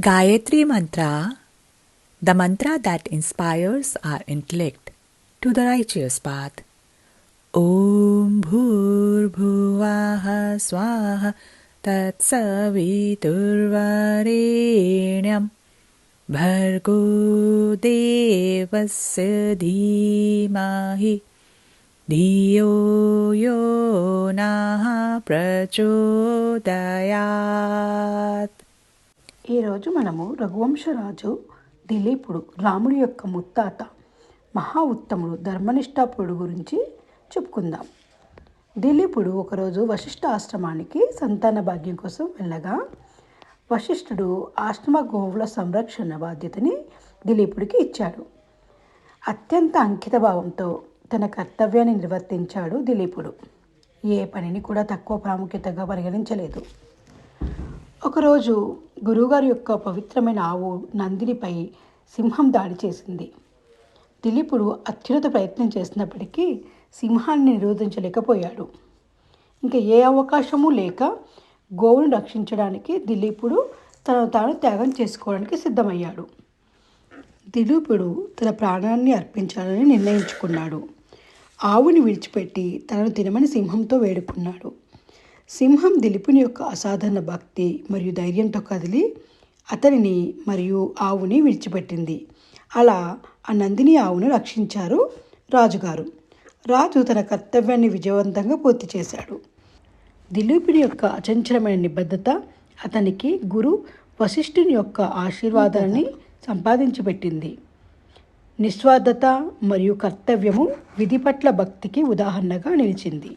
Gayatri Mantra, the mantra that inspires our intellect to the righteous path. Om Bhur Bhurbhuvaha Swaha Tatsaviturvarenyam Bhargo Devasya Dhimahi Diyo Yo Naha Prachodayat ఈరోజు మనము రఘువంశరాజు దిలీపుడు రాముడి యొక్క ముత్తాత మహా ఉత్తముడు ధర్మనిష్టాపుడు గురించి చెప్పుకుందాం. దిలీపుడు ఒకరోజు వశిష్ఠ ఆశ్రమానికి సంతాన భాగ్యం కోసం వెళ్ళగా వశిష్ఠుడు ఆశ్రమ గోవుల సంరక్షణ బాధ్యతని దిలీపుడికి ఇచ్చాడు. అత్యంత అంకిత భావంతో తన కర్తవ్యాన్ని నిర్వర్తించాడు దిలీపుడు. ఏ పనిని కూడా తక్కువ ప్రాముఖ్యతగా పరిగణించలేదు. ఒకరోజు గురువుగారి యొక్క పవిత్రమైన ఆవు నందినిపై సింహం దాడి చేసింది. దిలీపుడు అత్యున్నత ప్రయత్నం చేసినప్పటికీ సింహాన్ని నిరోధించలేకపోయాడు. ఇంకా ఏ అవకాశము లేక గోవును రక్షించడానికి దిలీపుడు తను తాను త్యాగం చేసుకోవడానికి సిద్ధమయ్యాడు. దిలీపుడు తన ప్రాణాన్ని అర్పించాలని నిర్ణయించుకున్నాడు. ఆవుని విడిచిపెట్టి తనను తినమని సింహంతో వేడుకున్నాడు. సింహం దిలీపుని యొక్క అసాధారణ భక్తి మరియు ధైర్యంతో కదిలి అతనిని మరియు ఆవుని విడిచిపెట్టింది. అలా ఆ నందిని ఆవును రక్షించారు రాజుగారు. రాజు తన కర్తవ్యాన్ని విజయవంతంగా పూర్తి చేశాడు. దిలీపుని యొక్క అచంచలమైన నిబద్ధత అతనికి గురు వశిష్ఠుని యొక్క ఆశీర్వాదాన్ని సంపాదించి పెట్టింది నిస్వార్థత మరియు కర్తవ్యము విధి పట్ల భక్తికి ఉదాహరణగా నిలిచింది.